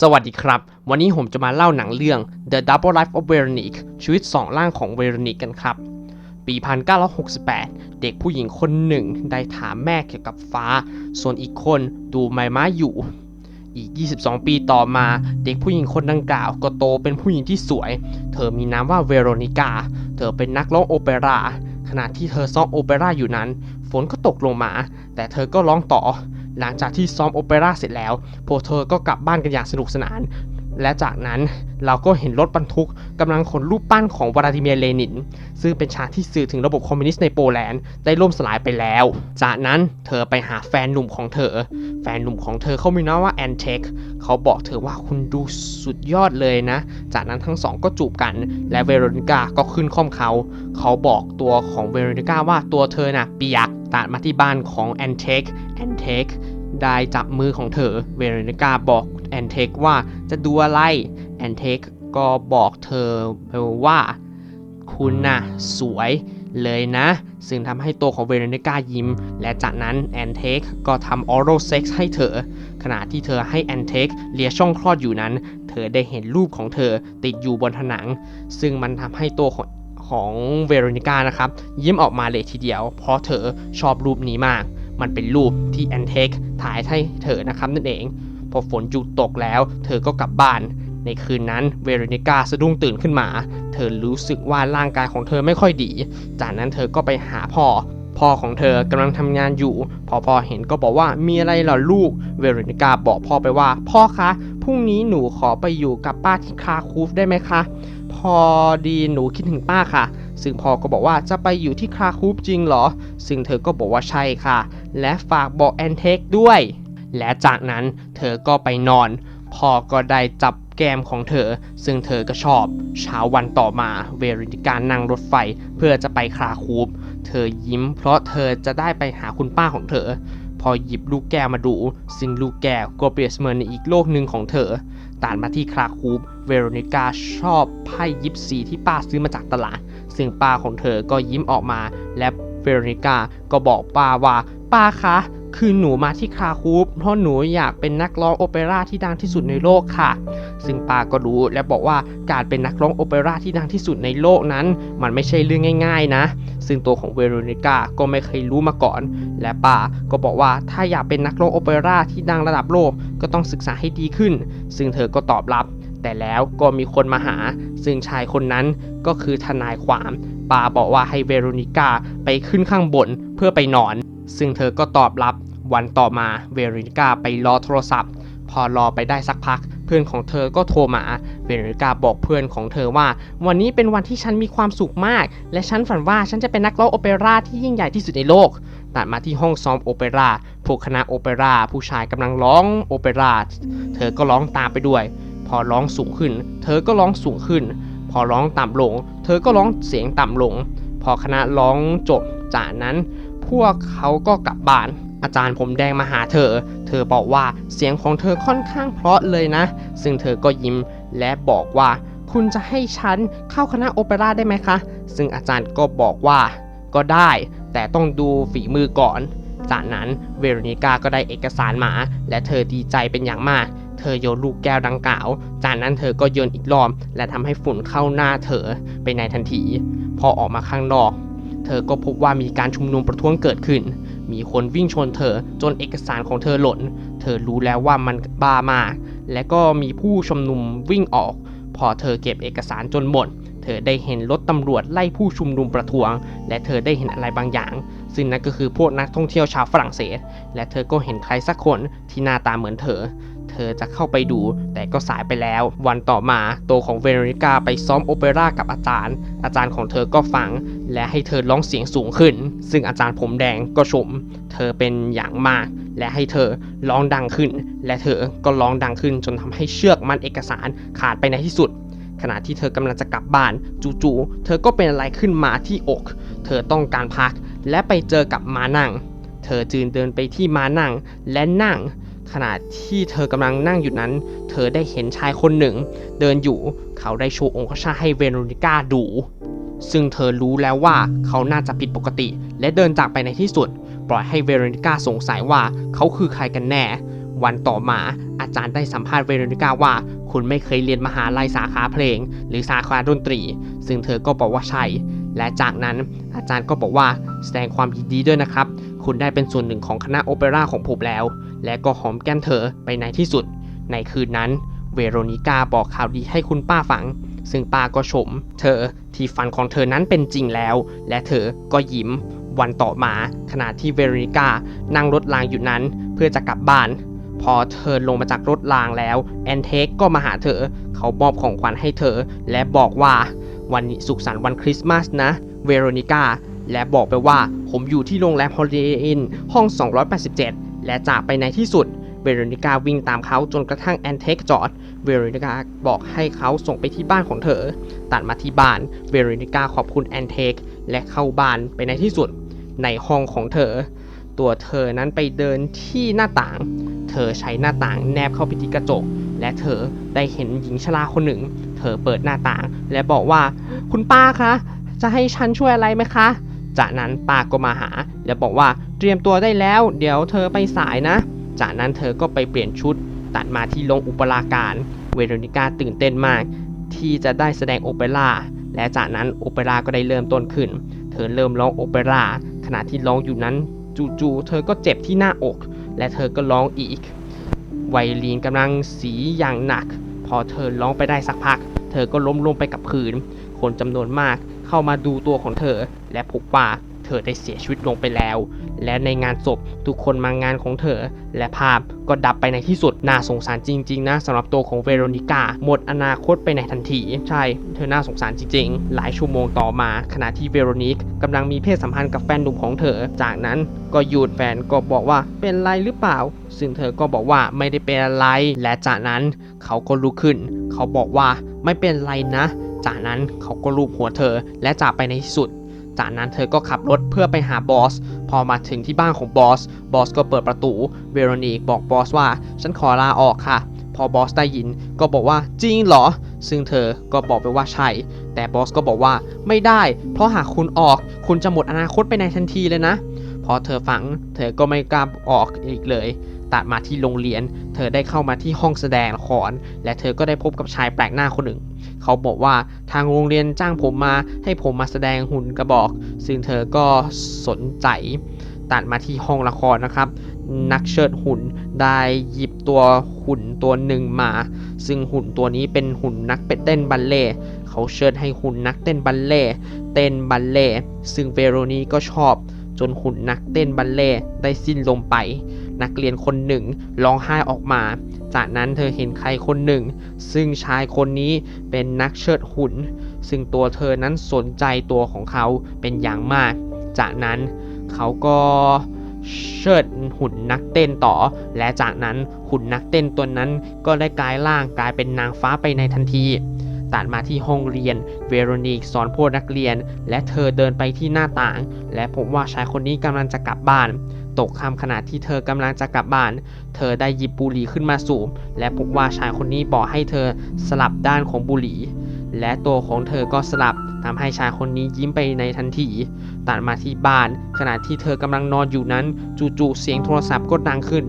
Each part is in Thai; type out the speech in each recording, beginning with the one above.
สวัสดีครับ วันนี้ผมจะมาเล่าหนังเรื่อง The Double Life of Veronique ชีวิตสองร่างของเวโรนิกกันครับ ปี 1968 เด็กผู้หญิงคนหนึ่งได้ถามแม่เกี่ยวกับฟ้า ส่วนอีกคนดูไม้ม้าอยู่ อีก 22 ปีต่อมา เด็กผู้หญิงคนดังกล่าวก็โตเป็นผู้หญิงที่สวย เธอมีนามว่าเวโรนิกา เธอเป็นนักร้องโอเปร่า ขณะที่เธอซ้อมโอเปร่าอยู่นั้น ฝนก็ตกลงมา แต่เธอก็ร้องต่อ หลังจากที่ซ้อมโอเปร่าเสร็จแล้ว พวกเธอก็กลับบ้านกันอย่างสนุกสนาน และจากนั้นเราก็เห็นรถบรรทุกกำลังขนรูปปั้นของวลาดิเมียร์เลนิน ซึ่งเป็นฉากที่สื่อถึงระบบคอมมิวนิสต์ในโปแลนด์ได้ล่มสลายไปแล้ว จากนั้นเธอไปหาแฟนหนุ่มของเธอ แฟนหนุ่มของเธอเขามีนามว่าแอนเทคเขาบอกเธอว่าคุณดูสุดยอดเลยนะ จากนั้นทั้งสองก็จูบกัน และเวโรนิก้าก็ขึ้นข้อมเขา เขาบอกตัวของเวโรนิก้าว่าตัวเธอน่ะเปียกตัดมาที่บ้านของแอนเทคแอนเทคได้จับมือของเธอ เวโรนิก้าบอก แอนเทคว่าจะดูอะไรแอนเทคก็บอกเธอว่าคุณน่ะสวยเลยนะ ซึ่งทำให้ตัวของเวโรนิก้ายิ้ม และจากนั้นแอนเทคก็ทำออรัลเซ็กซ์ให้เธอ ขณะที่เธอให้แอนเทคเลียช่องคลอดอยู่นั้น เธอได้เห็นรูปของเธอติดอยู่บนผนัง ซึ่งมันทำให้ตัวของของเวโรนิก้านะครับ ยิ้มออกมาเลยทีเดียว เพราะเธอชอบรูปนี้มาก มันเป็นรูปที่แอนเทคถ่ายให้เธอนะครับนั่นเอง พอฝนหยุดตกแล้ว เธอก็กลับบ้าน ในคืนนั้นเวโรนิก้าสะดุ้งตื่นขึ้นมา เธอรู้สึกว่าร่างกายของเธอไม่ค่อยดี จากนั้นเธอก็ไปหาพ่อ พ่อของเธอกำลังทำงานอยู่ พอพ่อเห็นก็บอกว่ามีอะไรเหรอลูก เวโรนิก้าบอกพ่อไปว่า พ่อคะพรุ่งนี้หนูขอไปอยู่กับป้าที่คาคูฟได้ไหมคะพอดีหนูคิดถึงป้าค่ะ ซึ่งพ่อก็บอกว่าจะไปอยู่ที่คาคูฟจริงเหรอ ซึ่งเธอก็บอกว่าใช่ค่ะ และฝากบอกแอนเทคด้วย และจากนั้นเธอก็ไปนอน พ่อก็ได้จับแก้มของเธอ ซึ่งเธอก็ชอบ เช้าวันต่อมาเวรินิการนั่งรถไฟเพื่อจะไปคราคูฟเธอยิ้มเพราะเธอจะได้ไปหาคุณป้าของเธอ พอหยิบลูกแก้วมาดู ซึ่งลูกแก้วก็เปรียบเสมือนในอีกโลกหนึ่งของเธอตัดมาที่คราคูฟเวโรนิกาชอบไพ่ยิปซีที่ป้าซื้อมาจากตลาด ซึ่งป้าของเธอก็ยิ้มออกมาและเวโรนิกาก็บอกป้าว่าป้าคะ คือหนูมาที่คาคูฟเพราะหนูอยากเป็นนักร้องโอเปร่าที่ดังที่สุดในโลกค่ะ ซึ่งป้าก็รู้และบอกว่าการเป็นนักร้องโอเปร่าที่ดังที่สุดในโลกนั้น มันไม่ใช่เรื่องง่าย ๆ นะ ซึ่งตัวของเวโรนิก้าก็ไม่เคยรู้มาก่อน และป้าก็บอกว่าถ้าอยากเป็นนักร้องโอเปร่าที่ดังระดับโลกก็ต้องศึกษาให้ดีขึ้น ซึ่งเธอก็ตอบรับ แต่แล้วก็มีคนมาหา ซึ่งชายคนนั้นก็คือทนายความป้าบอกว่าให้เวโรนิก้าไปขึ้นข้างบนเพื่อไปนอน ซึ่งเธอก็ตอบรับวันต่อมาเวโรนิก้าไปรอโทรศัพท์ พอรอไปได้สักพัก เพื่อนของเธอก็โทรมาเวโรนิก้าบอกเพื่อนของเธอว่า วันนี้เป็นวันที่ฉันมีความสุขมาก และฉันฝันว่าฉันจะเป็นนักร้องโอเปร่าที่ยิ่งใหญ่ที่สุดในโลกตัดมาที่ห้องซ้อมโอเปร่าพวกคณะโอเปร่าผู้ชายกำลังร้องโอเปร่าเธอก็ร้องตามไปด้วย พอร้องสูงขึ้น เธอก็ร้องสูงขึ้น พอร้องต่ำลง เธอก็ร้องเสียงต่ำลง พอคณะร้องจบจากนั้น วกเขาก็กลับบ้าน อาจารย์ผมแดงมาหาเธอ เธอบอกว่าเสียงของเธอค่อนข้างเพราะเลยนะ ซึ่งเธอก็ยิ้มและบอกว่า คุณจะให้ฉันเข้าคณะโอเปร่าได้ไหมคะ ซึ่งอาจารย์ก็บอกว่า ก็ได้ แต่ต้องดูฝีมือก่อน จากนั้นเวโรนิก้าก็ได้เอกสารมา และเธอดีใจเป็นอย่างมากเธอโยนลูกแก้วดังกล่าว จากนั้นเธอก็โยนอีกรอบ และทำให้ฝุ่นเข้าหน้าเธอไปในทันที พอออกมาข้างนอก เธอก็พบว่ามีการชุมนุมประท้วงเกิดขึ้น มีคนวิ่งชนเธอจนเอกสารของเธอหล่น เธอรู้แล้วว่ามันบ้ามาก และก็มีผู้ชุมนุมวิ่งออก พอเธอเก็บเอกสารจนหมด เธอได้เห็นรถตำรวจไล่ผู้ชุมนุมประท้วง และเธอได้เห็นอะไรบางอย่าง ซึ่งนั่นก็คือพวกนักท่องเที่ยวชาวฝรั่งเศส และเธอก็เห็นใครสักคนที่หน้าตาเหมือนเธอเธอจะเข้าไปดูแต่ก็สายไปแล้ว วันต่อมาตัวของเวโรนิกาไปซ้อมโอเปร่ากับอาจารย์ อาจารย์ของเธอก็ฟัง และให้เธอร้องเสียงสูงขึ้น ซึ่งอาจารย์ผมแดงก็ชม เธอเป็นอย่างมาก และให้เธอร้องดังขึ้น และเธอก็ร้องดังขึ้นจนทำให้เชือกมัดเอกสารขาดไปในที่สุด ขณะที่เธอกำลังจะกลับบ้าน จู่ๆเธอก็เป็นอะไรขึ้นมาที่อก เธอต้องการพัก และไปเจอกับมานั่ง เธอจึงเดินไปที่มานั่งและนั่งขณะที่เธอกำลังนั่งอยู่นั้น เธอได้เห็นชายคนหนึ่ง เดินอยู่ เขาได้โชว์องคชาให้เวโรนิก้าดู ซึ่งเธอรู้แล้วว่าเขาน่าจะผิดปกติ และเดินจากไปในที่สุด ปล่อยให้เวโรนิก้าสงสัยว่าเขาคือใครกันแน่ วันต่อมาอาจารย์ได้สัมภาษณ์เวโรนิก้าว่า คุณไม่เคยเรียนมหาลัยสาขาเพลง หรือสาขาดนตรี ซึ่งเธอก็บอกว่าใช่ และจากนั้นอาจารย์ก็บอกว่าแสดงความยินดีด้วยนะครับ คุณได้เป็นส่วนหนึ่งของคณะโอเปร่าของผมแล้ว และก็หอมแก้มเธอไปในที่สุด ในคืนนั้น เวโรนิก้าบอกข่าวดีให้คุณป้าฟัง ซึ่งป้าก็ชม เธอที่ฝันของเธอนั้นเป็นจริงแล้ว และเธอก็ยิ้มวันต่อมา ขณะที่เวโรนิก้านั่งรถรางอยู่นั้น เพื่อจะกลับบ้าน พอเธอลงมาจากรถรางแล้วแอนเทคก็มาหาเธอ เขามอบของขวัญให้เธอ และบอกว่าวันนี้สุขสันต์วันคริสต์มาสนะ เวโรนิก้าและบอกไปว่าผมอยู่ที่โรงแรม Holiday Inn ห้อง 287 และจากไปในที่สุด เวโรนิก้าวิ่งตามเขาจนกระทั่งแอนเทคจอด เวโรนิก้าบอกให้เขาส่งไปที่บ้านของเธอ ตัดมาที่บ้าน เวโรนิก้าขอบคุณแอนเทคและเข้าบ้านไปในที่สุดในห้องของเธอ ตัวเธอนั้นไปเดินที่หน้าต่าง เธอใช้หน้าต่างแนบเข้าไปที่กระจก และเธอได้เห็นหญิงชราคนหนึ่ง เธอเปิดหน้าต่าง และบอกว่า คุณป้าคะ จะให้ฉันช่วยอะไรไหมคะ จากนั้นป้าก็มาหา และบอกว่าเตรียมตัวได้แล้ว เดี๋ยวเธอไปสายนะ จากนั้นเธอก็ไปเปลี่ยนชุด ตัดมาที่โรงอุปราการ เวโรนิก้าตื่นเต้นมาก ที่จะได้แสดงโอเปร่าและจากนั้นโอเปร่าก็ได้เริ่มต้นขึ้น เธอเริ่มร้องโอเปร่าขณะที่ร้องอยู่นั้นจู่ๆเธอก็เจ็บที่หน้าอก และเธอก็ร้องอีก ไวลีนกำลังสีอย่างหนัก พอเธอร้องไปได้สักพัก เธอก็ล้มลงไปกับพื้น คนจำนวนมากเข้ามาดูตัวของเธอและพบว่า เธอได้เสียชีวิตลงไปแล้ว และในงานศพทุกคนมางานของเธอ และภาพก็ดับไปในที่สุด น่าสงสารจริงๆนะสำหรับตัวของเวโรนิก้าหมดอนาคตไปในทันที ใช่ เธอน่าสงสารจริงๆ หลายชั่วโมงต่อมาขณะที่เวโรนิกกำลังมีเพศสัมพันธ์กับแฟนหนุ่มของเธอ จากนั้นก็หยุดแฟนก็บอกว่าเป็นไรหรือเปล่า ซึ่งเธอก็บอกว่าไม่ได้เป็นอะไร และจากนั้นเขาก็ลุกขึ้น เขาบอกว่าไม่เป็นไรนะ จากนั้นเขาก็ลูบหัวเธอและจากไปในที่สุด จากนั้นเธอก็ขับรถเพื่อไปหาบอส พอมาถึงที่บ้านของบอส บอสก็เปิดประตู เวโรนิกบอกบอสว่า ฉันขอลาออกค่ะ พอบอสได้ยินก็บอกว่าจริงเหรอ ซึ่งเธอก็บอกไปว่าใช่ แต่บอสก็บอกว่าไม่ได้ เพราะหากคุณออก คุณจะหมดอนาคตไปในทันทีเลยนะ พอเธอฟัง เธอก็ไม่กล้าออกอีกเลย ตัดมาที่โรงเรียน เธอได้เข้ามาที่ห้องแสดงละคร และเธอก็ได้พบกับชายแปลกหน้าคนหนึ่ง เขาบอกว่าทางโรงเรียนจ้างผมมาให้ผมมาแสดงหุ่นกระบอก ซึ่งเธอก็สนใจ ตัดมาที่ห้องละครนะครับ นักเชิดหุ่นได้หยิบตัวหุ่นตัวหนึ่งมา ซึ่งหุ่นตัวนี้เป็นหุ่นนักเป็ดเต้นบัลเล่เขาเชิดให้หุ่นนักเต้นบัลเล่เต้นบัลเล่ซึ่งเวโรนีก็ชอบจนหุ่นนักเต้นบัลเล่ได้สิ้นลมไป นักเรียนคนหนึ่งร้องไห้ออกมา จากนั้นเธอเห็นใครคนหนึ่ง ซึ่งชายคนนี้เป็นนักเชิดหุ่น ซึ่งตัวเธอนั้นสนใจตัวของเขาเป็นอย่างมาก จากนั้นเขาก็เชิดหุ่นนักเต้นต่อ และจากนั้นหุ่นนักเต้นตัวนั้นก็ได้กลายร่างกลายเป็นนางฟ้าไปในทันทีตัดมาที่ห้องเรียน เวโรนิกสอนพวกนักเรียน และเธอเดินไปที่หน้าต่าง และพบว่าชายคนนี้กำลังจะกลับบ้าน ตกค่ำขณะที่เธอกำลังจะกลับบ้าน เธอได้หยิบบุหรี่ขึ้นมาสูบ และพบว่าชายคนนี้บอกให้เธอสลับด้านของบุหรี่ และตัวของเธอก็สลับทำให้ชายคนนี้ยิ้มไปในทันที ตัดมาที่บ้าน ขณะที่เธอกำลังนอนอยู่นั้น จู่ๆเสียงโทรศัพท์ก็ดังขึ้น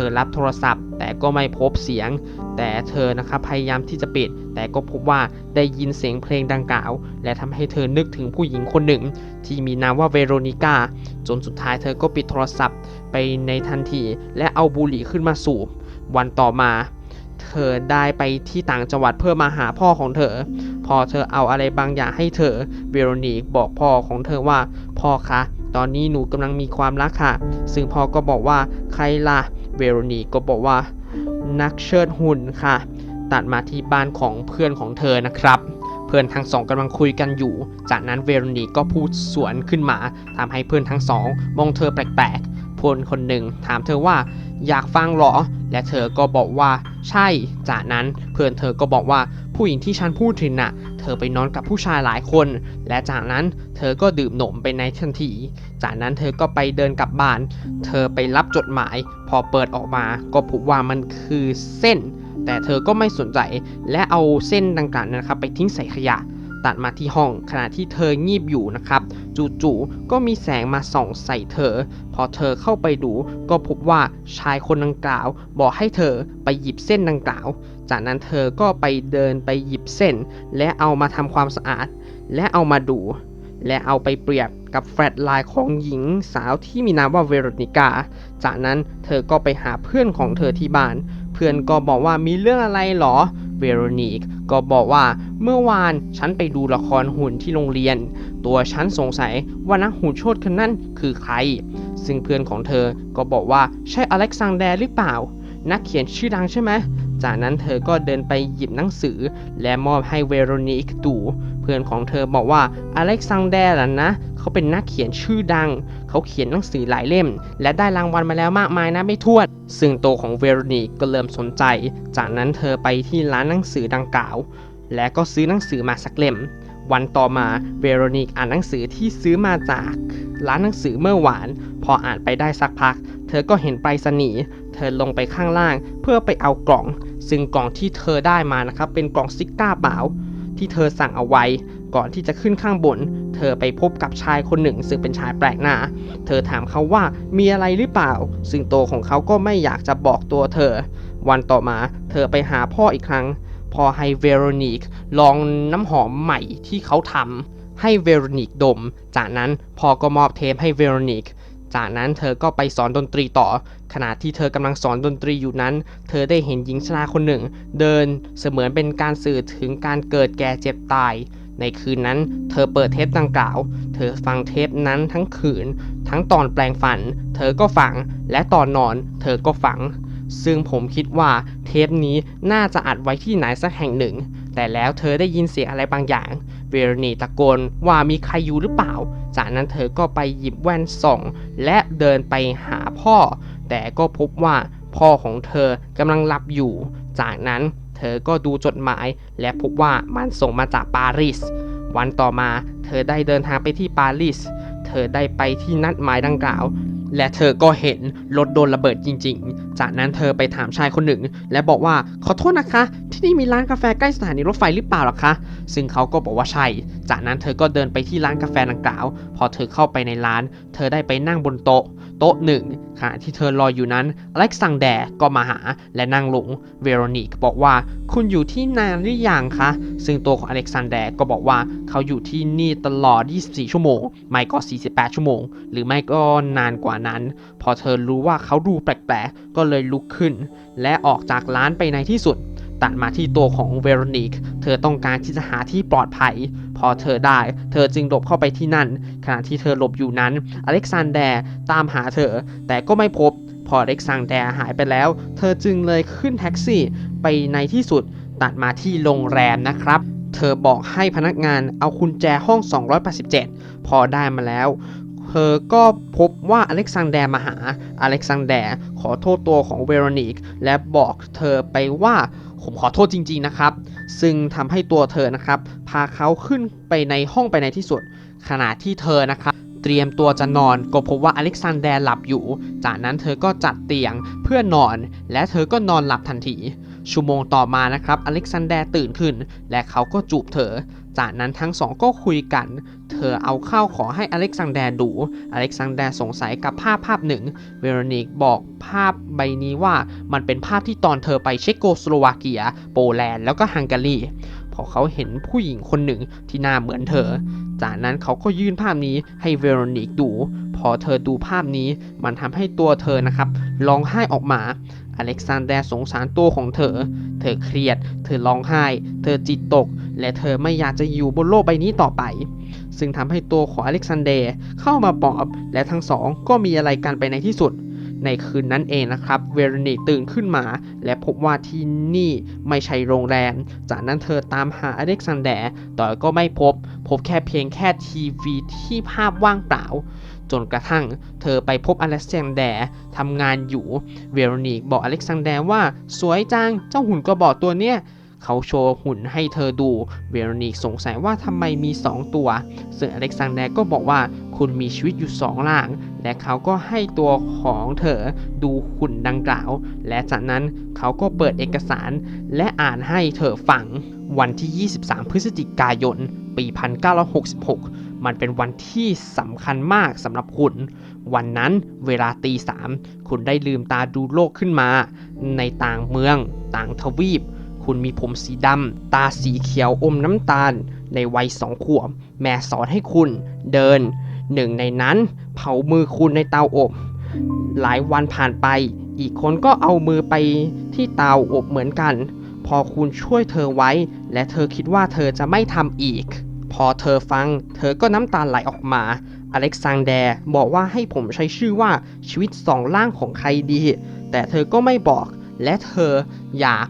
ธอรับโทรศัพท์ แต่ก็ไม่พบเสียง แต่เธอนะครับพยายามที่จะปิด แต่ก็พบว่าได้ยินเสียงเพลงดังกล่าว และทำให้เธอนึกถึงผู้หญิงคนหนึ่ง ที่มีนามว่าเวโรนิก้าจนสุดท้ายเธอก็ปิดโทรศัพท์ไปในทันที และเอาบุหรี่ขึ้นมาสูบ วันต่อมาเธอได้ไปที่ต่างจังหวัดเพื่อมาหาพ่อของเธอ พอเธอเอาอะไรบางอย่างให้เธอ เวโรนิกบอกพ่อของเธอว่า พ่อคะ ตอนนี้หนูกำลังมีความรักค่ะ ซึ่งพ่อก็บอกว่าใครล่ะ เวโรนีก็บอกว่านักเชิดหุ่นค่ะ ตัดมาที่บ้านของเพื่อนของเธอนะครับ เพื่อนทั้งสองกำลังคุยกันอยู่ จากนั้นเวโรนีก็พูดสวนขึ้นมาทำให้เพื่อนทั้งสองมองเธอแปลก ๆพลคนหนึ่งถามเธอว่าอยากฟังหรอ และเธอก็บอกว่าใช่ จากนั้นเพื่อนเธอก็บอกว่าผู้หญิงที่ฉันพูดถึงน่ะ เธอไปนอนกับผู้ชายหลายคน และจากนั้นเธอก็ดื่มหนมไปในทันที จากนั้นเธอก็ไปเดินกลับบ้าน เธอไปรับจดหมาย พอเปิดออกมาก็พบว่ามันคือเส้น แต่เธอก็ไม่สนใจ และเอาเส้นดังกล่าวนั้นนะครับไปทิ้งใส่ขยะ ตัดมาที่ห้อง ขณะที่เธองีบอยู่นะครับ จู่ๆก็มีแสงมาส่องใส่เธอ พอเธอเข้าไปดู ก็พบว่าชายคนดังกล่าว บอกให้เธอไปหยิบเส้นดังกล่าว จากนั้นเธอก็ไปเดินไปหยิบเส้น และเอามาทำความสะอาด และเอามาดู และเอาไปเปรียบกับแฟลชไลน์ของหญิงสาวที่มีนามว่าเวโรนิกา จากนั้นเธอก็ไปหาเพื่อนของเธอที่บ้าน เพื่อนก็บอกว่ามีเรื่องอะไรหรอ เวโรนิกก็บอกว่าเมื่อวานฉันไปดูละครหุ่นที่โรงเรียน ตัวฉันสงสัยว่านักหุ่นโชดคนนั้นคือใคร ซึ่งเพื่อนของเธอก็บอกว่าใช่อเล็กซานเดร์หรือเปล่า นักเขียนชื่อดังใช่ไหม จากนั้นเธอก็เดินไปหยิบหนังสือ และมอบให้เวโรนิกดูเพื่อนของเธอบอกว่าอเล็กซานแดร์ล่ะนะเขาเป็นนักเขียนชื่อดัง เขาเขียนหนังสือหลายเล่ม และได้รางวัลมาแล้วมากมายนะไม่ถ้วน ซึ่งตัวของเวโรนิกก็เริ่มสนใจ จากนั้นเธอไปที่ร้านหนังสือดังกล่าว และก็ซื้อหนังสือมาสักเล่มวันต่อมาเวโรนิกอ่านหนังสือที่ซื้อมาจาก ร้านหนังสือเมื่อวาน พออ่านไปได้สักพัก เธอก็เห็นไปรษณีย์ ธอลงไปข้างล่าง เพื่อไปเอากล่อง ซึ่งกล่องที่เธอได้มานะครับเป็นกล่องซิก้าเปล่าที่เธอสั่งเอาไว้ ก่อนที่จะขึ้นข้างบน เธอไปพบกับชายคนหนึ่ง ซึ่งเป็นชายแปลกหน้า เธอถามเขาว่ามีอะไรหรือเปล่า ซึ่งตัวของเขาก็ไม่อยากจะบอกตัวเธอ วันต่อมาเธอไปหาพ่ออีกครั้งพอให้เวโรนิกลองน้ำหอมใหม่ที่เขาทำให้เวโรนิกดม จากนั้นพ่อก็มอบเทปให้เวโรนิก จากนั้นเธอก็ไปสอนดนตรีต่อ ขณะที่เธอกำลังสอนดนตรีอยู่นั้น เธอได้เห็นหญิงชราคนหนึ่ง เดินเสมือนเป็นการสื่อถึงการเกิดแก่เจ็บตาย ในคืนนั้น เธอเปิดเทปดังกล่าว เธอฟังเทปนั้นทั้งคืน ทั้งตอนแปลงฟัน เธอก็ฟัง และตอนนอน เธอก็ฟัง ซึ่งผมคิดว่าเทปนี้น่าจะอัดไว้ที่ไหนสักแห่งหนึ่ง แต่แล้วเธอได้ยินเสียงอะไรบางอย่าง เวรนีตะโกนว่ามีใครอยู่หรือเปล่า จากนั้นเธอก็ไปหยิบแว่นส่อง และเดินไปหาพ่อ แต่ก็พบว่าพ่อของเธอกำลังหลับอยู่ จากนั้นเธอก็ดูจดหมาย และพบว่ามันส่งมาจากปารีส วันต่อมาเธอได้เดินทางไปที่ปารีส เธอได้ไปที่นัดหมายดังกล่าว และเธอก็เห็นรถโดนระเบิดจริง ๆ จากนั้นเธอไปถามชายคนหนึ่ง และบอกว่าขอโทษนะคะ ที่นี่มีร้านกาแฟใกล้สถานีรถไฟหรือเปล่าหรอคะ ซึ่งเขาก็บอกว่าใช่ จากนั้นเธอก็เดินไปที่ร้านกาแฟดังกล่าว พอเธอเข้าไปในร้าน เธอได้ไปนั่งบนโต๊ะ โต๊ะหนึ่งขณะที่เธอรออยู่นั้นอเล็กซานแดก็มาหาและนั่งลงเวโรนิกบอกว่าคุณอยู่ที่นานหรือยังคะ ซึ่งตัวของอเล็กซานแดก็บอกว่าเขาอยู่ที่นี่ตลอด 24 ชั่วโมง ไม่ก็ 48 ชั่วโมง หรือไม่ก็นานกว่านั้น พอเธอรู้ว่าเขาดูแปลกๆ ก็เลยลุกขึ้น และออกจากร้านไปในที่สุด ตัดมาที่ตัวของเวโรนิก เธอต้องการที่จะหาที่ปลอดภัย พอเธอได้ เธอจึงหลบเข้าไปที่นั่น ขณะที่เธอหลบอยู่นั้น อเล็กซานแดร์ตามหาเธอ แต่ก็ไม่พบ พออเล็กซานแดร์หายไปแล้ว เธอจึงเลยขึ้นแท็กซี่ไปในที่สุด ตัดมาที่โรงแรมนะครับเธอบอกให้พนักงานเอากุญแจห้อง 287 พอได้มาแล้ว เธอก็พบว่าอเล็กซานแดร์มาหาอเล็กซานแดร์ขอโทษตัวของเวโรนิก และบอกเธอไปว่าผมขอโทษจริงๆนะครับ ซึ่งทำให้ตัวเธอนะครับ พาเขาขึ้นไปในห้องไปในที่สุด ขณะที่เธอนะครับ เตรียมตัวจะนอนก็พบว่าอเล็กซานแดร์หลับอยู่ จากนั้นเธอก็จัดเตียงเพื่อนอน และเธอก็นอนหลับทันที ชั่วโมงต่อมานะครับ อเล็กซานแดร์ตื่นขึ้น และเขาก็จูบเธอ จากนั้นทั้งสองก็คุยกัน เธอเอาข้าวขอให้อเล็กซานแดร์ดู อเล็กซานแดร์สงสัยกับภาพภาพหนึ่ง เวโรนิกบอกภาพใบนี้ว่ามันเป็นภาพที่ตอนเธอไปเชโกสโลวาเกีย โปแลนด์แล้วก็ฮังการีพอเขาเห็นผู้หญิงคนหนึ่งที่หน้าเหมือนเธอ จากนั้นเขาก็ยื่นภาพนี้ให้เวโรนิกดู พอเธอดูภาพนี้มันทำให้ตัวเธอนะครับร้องไห้ออกมา อเล็กซานแดร์สงสารตัวของเธอ เธอเครียด เธอร้องไห้ เธอจิตตก และเธอไม่อยากจะอยู่บนโลกใบนี้ต่อไป ซึ่งทำให้ตัวของอเล็กซานเดร์เข้ามาปลอบ และทั้งสองก็มีอะไรกันไปในที่สุด ในคืนนั้นเองนะครับ เวโรนิกตื่นขึ้นมา และพบว่าที่นี่ไม่ใช่โรงแรม จากนั้นเธอตามหาอเล็กซานแดร์แต่ก็ไม่พบ พบแค่เพียงแค่ทีวีที่ภาพว่างเปล่า จนกระทั่งเธอไปพบอเล็กซานแดร์ทำงานอยู่ เวโรนิกบอกอเล็กซานแดร์ว่าสวยจังเจ้าหุ่นกระบอกตัวเนี้ยเขาโชว์หุ่นให้เธอดู เวโรนิกสงสัยว่าทำไมมี 2 ตัว ซึ่งอเล็กซานแดร์ก็บอกว่าคุณมีชีวิตอยู่2ล่าง และเขาก็ให้ตัวของเธอดูหุ่นดังกล่าว และจากนั้นเขาก็เปิดเอกสารและอ่านให้เธอฟัง วันที่ 23 พฤศจิกายน ปี 1966 มันเป็นวันที่สำคัญมากสำหรับคุณ วันนั้นเวลาตีสามคุณได้ลืมตาดูโลกขึ้นมา ในต่างเมือง ต่างทวีป คุณมีผมสีดำตาสีเขียวอมน้ำตาล ในวัยสองขวบ แม่สอนให้คุณเดิน หนึ่งในนั้นเผามือคุณในเตาอบ หลายวันผ่านไป อีกคนก็เอามือไปที่เตาอบเหมือนกัน พอคุณช่วยเธอไว้ และเธอคิดว่าเธอจะไม่ทำอีก พอเธอฟัง เธอก็น้ำตาไหลออกมา อเล็กซานแดร์บอกว่าให้ผมใช้ชื่อว่าชีวิตสองล่างของใครดี แต่เธอก็ไม่บอก และเธออยาก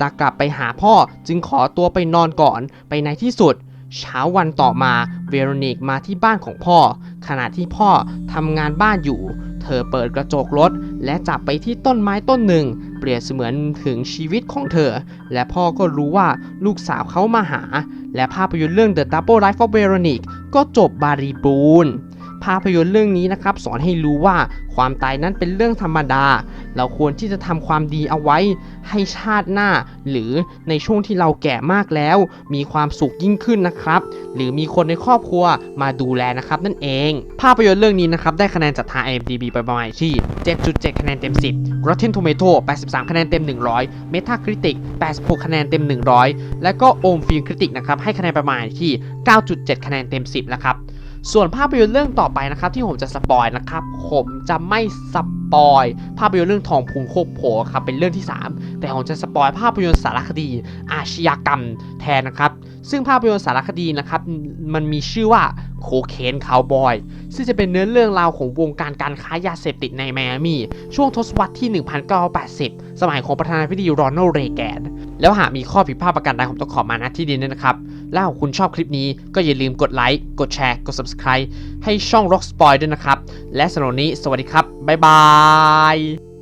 จะกลับไปหาพ่อจึงขอตัวไปนอนก่อนไปในที่สุด เช้าวันต่อมาเวโรนิกมาที่บ้านของพ่อ ขณะที่พ่อทำงานบ้านอยู่ เธอเปิดกระจกรถ และจับไปที่ต้นไม้ต้นหนึ่ง เปรียบเสมือนถึงชีวิตของเธอ และพ่อก็รู้ว่าลูกสาวเขามาหา และภาพยนตร์เรื่อง The Double Life of Veronique ก็จบบารีบูน ภาพยนตร์เรื่องนี้นะครับสอนให้รู้ว่าความตายนั้นเป็นเรื่องธรรมดา เราควรที่จะทำความดีเอาไว้ให้ชาติหน้า หรือในช่วงที่เราแก่มากแล้ว มีความสุขยิ่งขึ้นนะครับ หรือมีคนในครอบครัวมาดูแลนะครับนั่นเอง ภาพยนตร์เรื่องนี้นะครับได้คะแนนจากทาง IMDb ไปประมาณที่ 7.7 คะแนนเต็ม 10 Rotten Tomato 83 คะแนนเต็ม 100 Metacritic 86 คะแนนเต็ม 100 และก็ Om Film Critic นะครับให้คะแนนประมาณที่ 9.7 คะแนนเต็ม 10นะครับ ส่วนภาพยนตร์เรื่องต่อไปนะครับที่ผมจะสปอยนะครับผมจะไม่สปอยภาพยนตร์เรื่องทองพูนโคกโผครับเป็นเรื่องที่ 3 แต่ผมจะสปอยภาพยนตร์สารคดี อาชญากรรมแทนนะครับซึ่งภาพยนตร์สารคดีนะครับมันมีชื่อว่าโคเคนคาวบอยซึ่งจะเป็นเนื้อเรื่องราวของวงการการค้ายาเสพติดในไมอามีช่วงทศวรรษที่ 1980 สมัยของประธานาธิบดีโรนัลด์เรแกน แล้วหากมีข้อผิดพลาดประการใดผมต้องขอมาณที่นี้ด้วยนะครับแล้วหากคุณชอบคลิปนี้ก็อย่าลืมกดไลค์ กดแชร์ กด subscribe ให้ช่อง Rock Spoil ด้วยนะครับ และสำหรับนี้สวัสดีครับ บ๊ายบาย